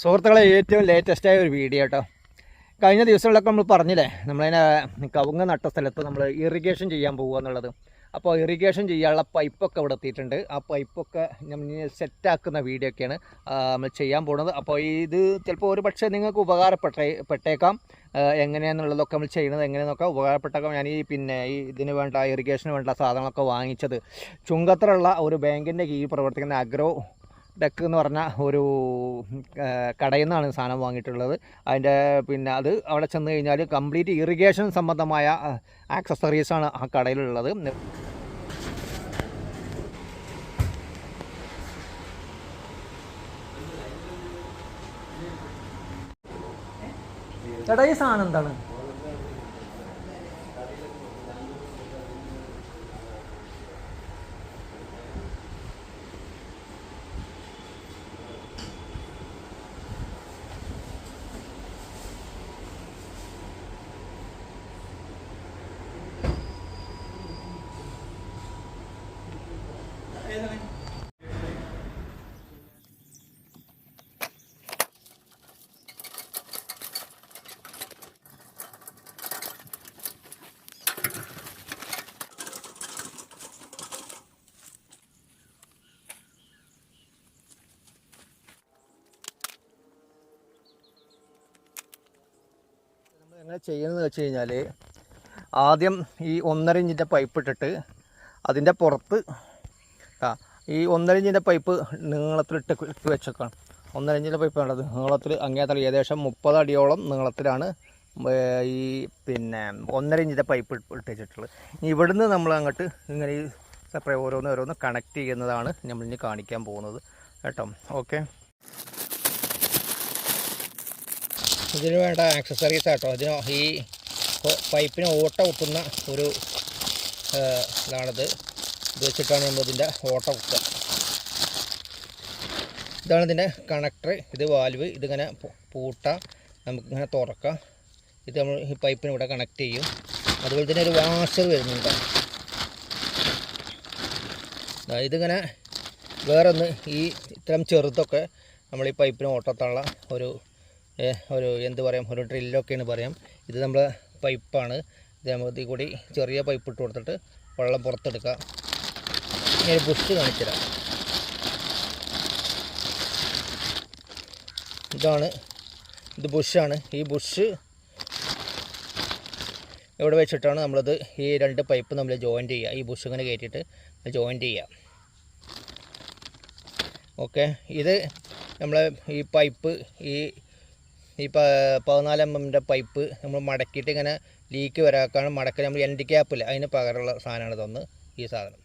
സുഹൃത്തുക്കളെ ഏറ്റവും ലേറ്റസ്റ്റായ ഒരു വീഡിയോ കേട്ടോ കഴിഞ്ഞ ദിവസങ്ങളിലൊക്കെ നമ്മൾ പറഞ്ഞില്ലേ നമ്മളതിനെ കവുങ്ങ നട്ട സ്ഥലത്ത് നമ്മൾ ഇറിഗേഷൻ ചെയ്യാൻ പോകുക എന്നുള്ളത്. അപ്പോൾ ഇറിഗേഷൻ ചെയ്യാനുള്ള പൈപ്പൊക്കെ ഇവിടെ എത്തിയിട്ടുണ്ട്. ആ പൈപ്പൊക്കെ നമ്മൾ സെറ്റാക്കുന്ന വീഡിയോ ഒക്കെയാണ് നമ്മൾ ചെയ്യാൻ പോകുന്നത് അപ്പോൾ ഇത് ചിലപ്പോൾ ഒരു പക്ഷേ നിങ്ങൾക്ക് ഉപകാരപ്പെട്ടേ പെട്ടേക്കാം. എങ്ങനെയാണെന്നുള്ളതൊക്കെ നമ്മൾ ചെയ്യുന്നത് എങ്ങനെയെന്നൊക്കെ ഉപകാരപ്പെട്ടേക്കാം. ഞാൻ ഈ പിന്നെ ഈ ഇതിന് വേണ്ട ഇറിഗേഷന് വേണ്ട സാധനങ്ങളൊക്കെ വാങ്ങിച്ചത് ചുങ്കത്തറുള്ള ഒരു ബാങ്കിന്റെ കീഴിൽ പ്രവർത്തിക്കുന്ന അഗ്രോ ഡെക്ക് എന്ന് പറഞ്ഞ ഒരു കടയിൽ നിന്നാണ് സാധനം വാങ്ങിയിട്ടുള്ളത്. അതിന്റെ പിന്നെ അത് അവിടെ ചെന്ന് കഴിഞ്ഞാൽ കംപ്ലീറ്റ് ഇറിഗേഷൻ സംബന്ധമായ ആക്സസറീസാണ് ആ കടയിലുള്ളത്. ചേട്ടാ ഈ സാധനം എന്താണ്? എങ്ങനെ ചെയ്യുന്നത് വെച്ച് കഴിഞ്ഞാൽ ആദ്യം ഈ ഒന്നര ഇഞ്ചിന്റെ പൈപ്പ് ഇട്ടിട്ട് അതിന്റെ പുറത്ത് ആ ഈ ഒന്നരഞ്ചിന്റെ പൈപ്പ് നീളത്തിലിട്ട് ഇട്ട് വെച്ചേക്കാണ്. ഒന്നരഞ്ചിന്റെ പൈപ്പ് വേണ്ടത് നീളത്തിൽ അങ്ങേത്തല ഏകദേശം മുപ്പത് അടിയോളം നീളത്തിലാണ് ഈ പിന്നെ ഒന്നരഞ്ചിന്റെ പൈപ്പ് ഇട്ട് വെച്ചിട്ടുള്ളത്. ഇനി ഇവിടുന്ന് നമ്മൾ അങ്ങോട്ട് ഇങ്ങനെ ഈ സെപ്പറേ ഓരോന്ന് ഓരോന്ന് കണക്ട് ചെയ്യുന്നതാണ് നമ്മൾ ഇനി കാണിക്കാൻ പോകുന്നത് കേട്ടോ. ഓക്കെ ഇതിന് വേണ്ട ആക്സസറീസ് ആട്ടോ. അതിന് ഈ പൈപ്പിന് ഓട്ട ഒട്ടുന്ന ഒരു ഇതാണിത്. ഇത് വെച്ചിട്ടാണ് നമ്മൾ ഇതിന്റെ ഓട്ട കുത്തുക ഇതാണ് ഇതിന്റെ കണക്ടർ. ഇത് വാൽവ് ഇതിങ്ങനെ പൂട്ട പൂട്ടാം നമുക്കിങ്ങനെ തുറക്കാം. ഇത് നമ്മൾ ഈ പൈപ്പിന് ഇവിടെ കണക്ട് ചെയ്യും. അതുപോലെ തന്നെ ഒരു വാഷർ വരുന്നുണ്ട്. ഇതിങ്ങനെ വേറെ ഒന്ന് ഈ ഇത്തരം ചെറുതൊക്കെ നമ്മൾ ഈ പൈപ്പിന് ഓട്ടത്തുള്ള ഒരു ഒരു എന്ത് പറയാം ഒരു ഡ്രില്ലൊക്കെയാണ് പറയാം. ഇത് നമ്മൾ പൈപ്പാണ്. ഇത് നമുക്ക് ഇതിൽ കൂടി ചെറിയ പൈപ്പ് ഇട്ട് കൊടുത്തിട്ട് വെള്ളം പുറത്തെടുക്കാം. ഒരു ബുഷ് കാണിച്ചുതരാം. ഇതാണ് ഇത് ബുഷാണ്. ഈ ബുഷ് ഇവിടെ വെച്ചിട്ടാണ് നമ്മളത് ഈ രണ്ട് പൈപ്പ് നമ്മൾ ജോയിന്റ് ചെയ്യുക. ഈ ബുഷ് ഇങ്ങനെ കയറ്റിയിട്ട് ജോയിന്റ് ചെയ്യുക. ഓക്കെ ഇത് നമ്മൾ ഈ പൈപ്പ് ഈ ഈ പതിനാല് എം എമ്മിന്റെ പൈപ്പ് നമ്മൾ മടക്കിയിട്ട് ഇങ്ങനെ ലീക്ക് വരാക്കാണ്. മടക്കി നമ്മൾ എൻഡ് ക്യാപ്പില്ല അതിന് പകരമുള്ള സാധനമാണ് ഇതൊന്ന് ഈ സാധനം.